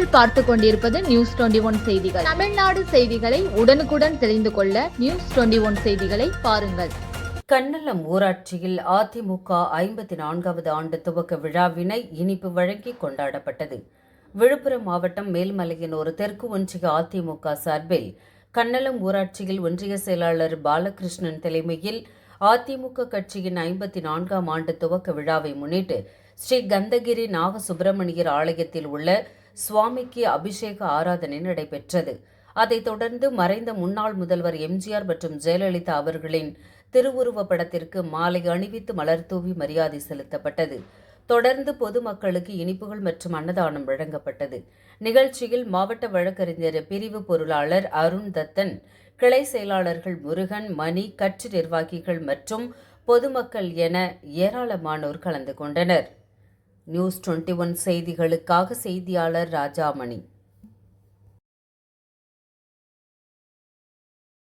நீங்கள் பார்த்து கொண்டிருப்பது நியூஸ் டுவெண்டி ஒன் செய்திகள். தமிழ்நாடு செய்திகளை உடனுக்குடன் தெரிந்து கொள்ள நியூஸ் டுவெண்டி ஒன் செய்திகளை பாருங்கள். கண்ணலம் ஊராட்சியில் அதிமுக ஐம்பத்தி நான்காவது ஆண்டு துவக்க விழாவினை இனிப்பு வழங்கி கொண்டாடப்பட்டது. விழுப்புரம் மாவட்டம் மேல்மலையின் ஒரு தெற்கு ஒன்றிய அதிமுக சார்பில் கண்ணலம் ஊராட்சியில் ஒன்றிய செயலாளர் பாலகிருஷ்ணன் தலைமையில் அதிமுக கட்சியின் ஐம்பத்தி நான்காம் ஆண்டு துவக்க விழாவை முன்னிட்டு ஸ்ரீ கந்தகிரி நாகசுப்பிரமணியர் ஆலயத்தில் உள்ள சுவாமிக்கு அபிஷேக ஆராதனை நடைபெற்றது. அதைத் தொடர்ந்து மறைந்த முன்னாள் முதல்வர் எம்ஜிஆர் மற்றும் ஜெயலலிதா அவர்களின் திருவுருவப் படத்திற்கு மாலை அணிவித்து மலர் தூவி மரியாதை செலுத்தப்பட்டது. தொடர்ந்து பொதுமக்களுக்கு இனிப்புகள் மற்றும் அன்னதானம் வழங்கப்பட்டது. நிகழ்ச்சியில் மாவட்ட வழக்கறிஞர் பிரிவு பொருளாளர் அருண் தத்தன் கிளை செயலாளர்கள் முருகன் மணி கட்சி நிர்வாகிகள் மற்றும் பொதுமக்கள் என ஏராளமானோர் கலந்து கொண்டனர். நியூஸ் டுவெண்ட்டி ஒன் செய்திகளுக்காக செய்தியாளர் ராஜாமணி.